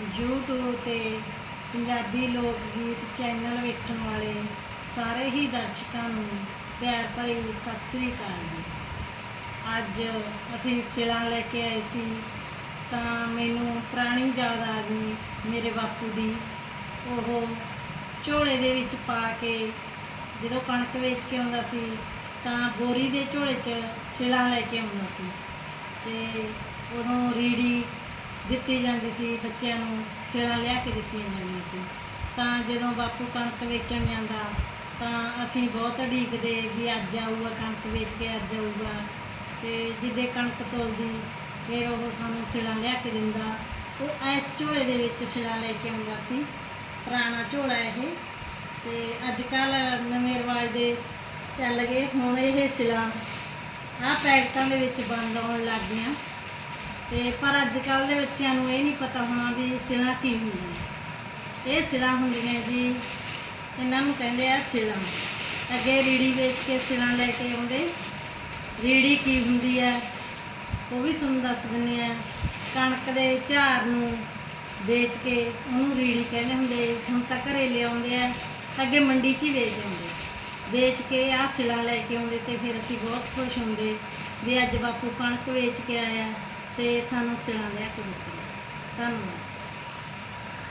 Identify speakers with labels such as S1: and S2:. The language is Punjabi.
S1: YouTube ਤੇ ਪੰਜਾਬੀ ਲੋਕ ਗੀਤ ਚੈਨਲ ਵੇਖਣ ਵਾਲੇ ਸਾਰੇ ਹੀ ਦਰਸ਼ਕਾਂ ਨੂੰ ਪਿਆਰ ਭਰੀ ਸਤਿ ਸ੍ਰੀ ਅਕਾਲ ਜੀ। ਅੱਜ ਅਸੀਂ ਸਿਲਾਂ ਲੈ ਕੇ ਆਏ ਸੀ, ਤਾਂ ਮੈਨੂੰ ਪੁਰਾਣੀ ਯਾਦ ਆ ਗਈ ਮੇਰੇ ਬਾਪੂ ਦੀ। ਉਹ ਝੋਲੇ ਦੇ ਵਿੱਚ ਪਾ ਕੇ ਜਦੋਂ ਕਣਕ ਵੇਚ ਕੇ ਆਉਂਦਾ ਸੀ, ਤਾਂ ਬੋਰੀ ਦੇ ਝੋਲੇ 'ਚ ਸਿਲਾ ਲੈ ਕੇ ਆਉਂਦਾ ਸੀ। ਤੇ ਉਦੋਂ ਰੀੜੀ ਦਿੱਤੀ ਜਾਂਦੀ ਸੀ, ਬੱਚਿਆਂ ਨੂੰ ਸਿਲਾਂ ਲਿਆ ਕੇ ਦਿੱਤੀਆਂ ਜਾਂਦੀਆਂ ਸੀ। ਤਾਂ ਜਦੋਂ ਬਾਪੂ ਕਣਕ ਵੇਚਣ ਜਾਂਦਾ, ਤਾਂ ਅਸੀਂ ਬਹੁਤ ਉਡੀਕਦੇ ਵੀ ਅੱਜ ਆਊਗਾ ਕਣਕ ਵੇਚ ਕੇ, ਅੱਜ ਆਊਗਾ। ਤੇ ਜਿੱਦੇ ਕਣਕ ਤੋਲਦੀ, ਫਿਰ ਉਹ ਸਾਨੂੰ ਸਿਲਾ ਲਿਆ ਕੇ ਦਿੰਦਾ। ਉਹ ਇਸ ਝੋਲੇ ਦੇ ਵਿੱਚ ਸਿਲਾ ਲੈ ਕੇ ਆਉਂਦਾ ਸੀ। ਪੁਰਾਣਾ ਝੋਲਾ ਇਹ। ਤੇ ਅੱਜ ਕੱਲ ਨਵੇਂ ਰਿਵਾਜ ਦੇ ਚੱਲ ਗਏ। ਹੁਣ ਇਹ ਸਿਲਾਂ ਆਹ ਪੈਕਟਾਂ ਦੇ ਵਿੱਚ ਬੰਦ ਆਉਣ ਲੱਗ ਗਈਆਂ। ਤੇ ਪਰ ਅੱਜ ਕੱਲ ਦੇ ਬੱਚਿਆਂ ਨੂੰ ਇਹ ਨਹੀਂ ਪਤਾ ਹੋਣਾ ਵੀ ਸਿਲਾ ਕੀ ਹੁੰਦੀਆਂ ਇਹ ਸਿਲਾਂ ਹੁੰਦੀਆਂ ਜੀ, ਇਹਨਾਂ ਨੂੰ ਕਹਿੰਦੇ ਆ ਸਿਲਾਂ। ਅੱਗੇ ਰੀੜੀ ਵੇਚ ਕੇ ਸਿਲਾਂ ਲੈ ਕੇ ਆਉਂਦੇ। ਰੀੜੀ ਕੀ ਹੁੰਦੀ ਹੈ, ਉਹ ਵੀ ਤੁਹਾਨੂੰ ਦੱਸ ਦਿੰਦੇ ਆ ਕਣਕ ਦੇ ਝਾਰ ਨੂੰ ਵੇਚ ਕੇ ਉਹਨੂੰ ਰੀੜੀ ਕਹਿੰਦੇ ਹੁੰਦੇ, ਹੁਣ ਤਾਂ ਘਰੇ ਲਿਆਉਂਦੇ ਆ, ਅੱਗੇ ਮੰਡੀ 'ਚ ਹੀ ਵੇਚ ਦਿੰਦੇ। ਵੇਚ ਕੇ ਆਹ ਸਿਲਾਂ ਲੈ ਕੇ ਆਉਂਦੇ ਤੇ ਫਿਰ ਅਸੀਂ ਬਹੁਤ ਖੁਸ਼ ਹੁੰਦੇ ਵੀ ਅੱਜ ਬਾਪੂ ਕਣਕ ਵੇਚ ਕੇ ਆਇਆ। ਤੇ ਸਾਨੂੰ ਸਿਲਾਂ ਲਿਆ ਕੇ ਦਿੱਤੀਆਂ ਧੰਨਵਾਦ।